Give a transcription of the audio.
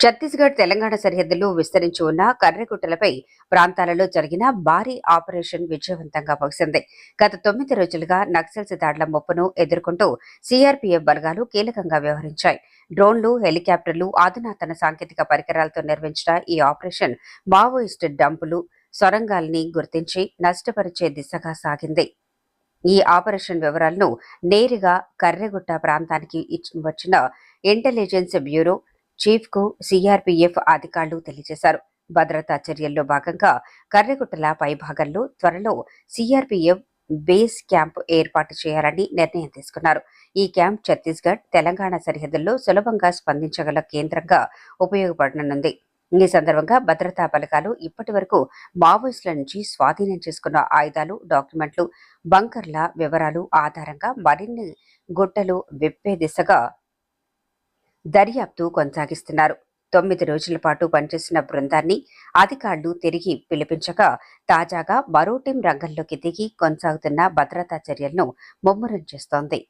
ఛత్తీస్గఢ్ తెలంగాణ సరిహద్దుల్లో విస్తరించి ఉన్న కర్రెగుట్టలపై ప్రాంతాలలో జరిగిన భారీ ఆపరేషన్ విజయవంతంగా ముగిసింది. గత తొమ్మిది రోజులుగా నక్సల్స్ దాడుల ముప్పును ఎదుర్కొంటూ సీఆర్పీఎఫ్ బలగాలు కీలకంగా వ్యవహరించాయి. డ్రోన్లు హెలికాప్టర్లు అధునాతన సాంకేతిక పరికరాలతో నిర్వహించిన ఈ ఆపరేషన్ మావోయిస్టు డంపులు సొరంగాల్ని గుర్తించి నష్టపరిచే దిశగా సాగింది. ఈ ఆపరేషన్ వివరాలను నేరుగా కర్రెగుట్ట ప్రాంతానికి వచ్చిన ఇంటెలిజెన్స్ బ్యూరో చీఫ్కు సిఆర్పీఎఫ్ అధికారులు తెలియజేశారు. భద్రతా చర్యల్లో భాగంగా కర్రెగుట్టల పైభాగంలో త్వరలో సిఆర్పీఎఫ్ బేస్ క్యాంప్ ఏర్పాటు చేయాలని నిర్ణయం తీసుకున్నారు. ఈ క్యాంప్ ఛత్తీస్గఢ్ తెలంగాణ సరిహద్దుల్లో సులభంగా స్పందించగల కేంద్రంగా ఉపయోగపడనుంది. ఈ సందర్భంగా భద్రతా బలగాలు ఇప్పటి వరకు మావోయిస్టుల నుంచి స్వాధీనం చేసుకున్న ఆయుధాలు డాక్యుమెంట్లు బంకర్ల వివరాలు ఆధారంగా మరిన్ని గుట్టలు విప్పే దిశగా దర్యాప్తు కొనసాగిస్తున్నారు. తొమ్మిది రోజుల పాటు పనిచేసిన బృందాన్ని అధికారులు తిరిగి పిలిపించగా తాజాగా మరో టీం రంగంలోకి దిగి కొనసాగుతున్న భద్రతా చర్యలను ముమ్మరం చేస్తోంది.